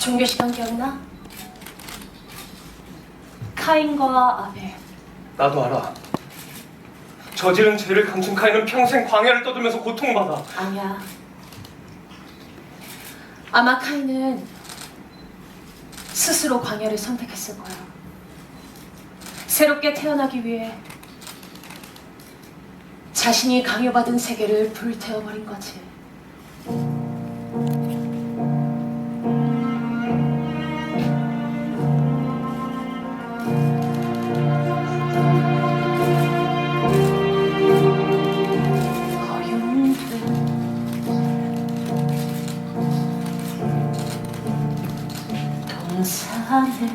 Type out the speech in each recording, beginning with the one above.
종교 시간 기억나? 카인과 아벨. 나도 알아. 저지른 죄를 감춘 카인은 평생 광야를 떠들면서 고통받아. 아니야. 아마 카인은 스스로 광야를 선택했을 거야. 새롭게 태어나기 위해 자신이 강요받은 세계를 불태워버린 거지. 동산에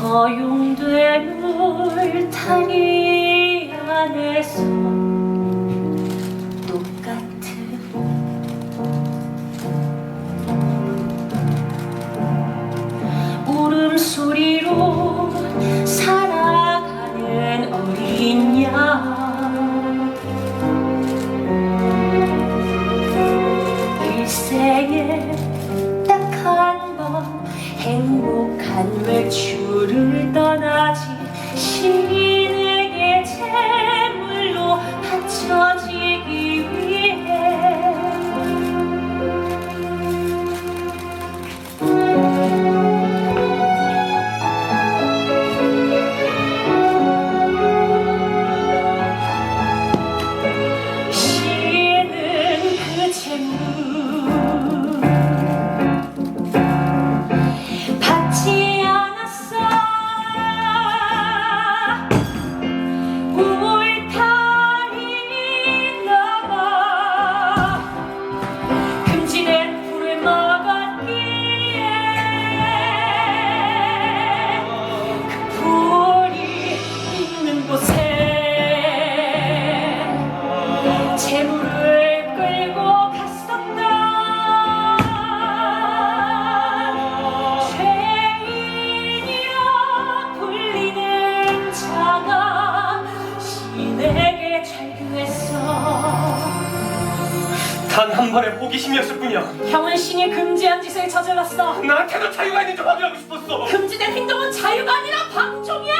허용된 울타리 안에서 일생에 딱 한 번 행복한 외출을 떠나지 단 한 번의 호기심이었을 뿐이야. 형은 신이 금지한 짓을 저질렀어 나한테도 자유가 있는 줄 확인하고 싶었어. 금지된 행동은 자유가 아니라 방종이야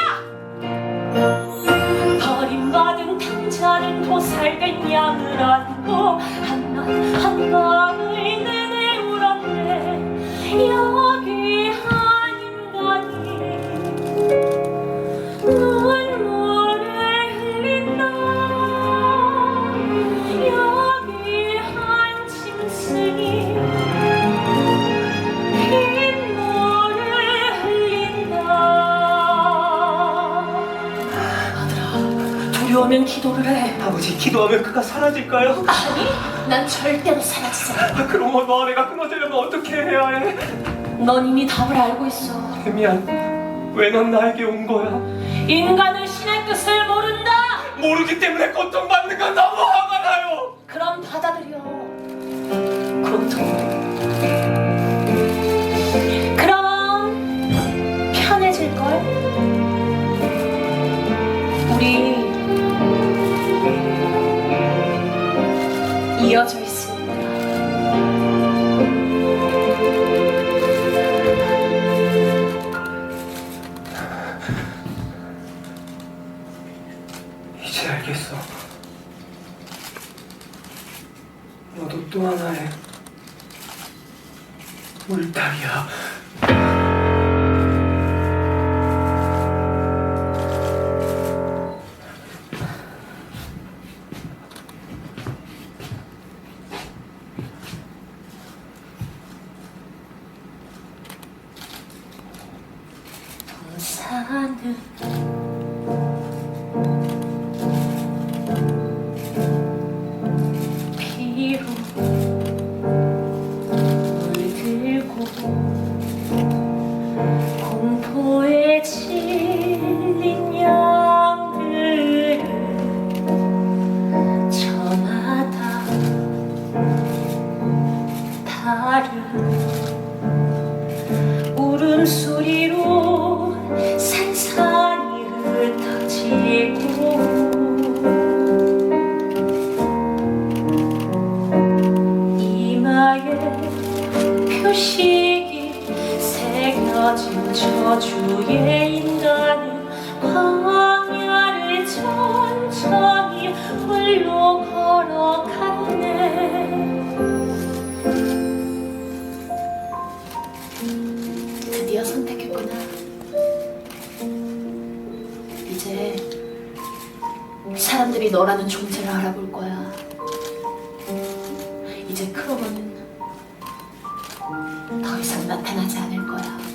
버림받은 탕자는 도살된 양을 안고 두려우면 기도를 해 아버지 기도하면 그가 사라질까요? 아니 난 절대로 사라지지 않아 아, 그럼 뭐 너와 내가 끊어지려면 어떻게 해야 해? 넌 이미 답을 알고 있어 미안. 왜 넌 나에게 온 거야? 인간은 신의 뜻을 모른다 모르기 때문에 고통받는 건 너무 화가 나요. 그럼 받아들여 고통 그럼 편해질 걸 이어져 있으니까 이제 알겠어. 너도 또 하나의 울타리야. 사는 새겨진 저주의 인간은 광야를 천천히 홀로 걸어가네. 드디어 선택했구나. 이제 사람들이 너라는 존재를 알아볼 거야. 이제 크로버는 더 이상 나타나지 않을 거야.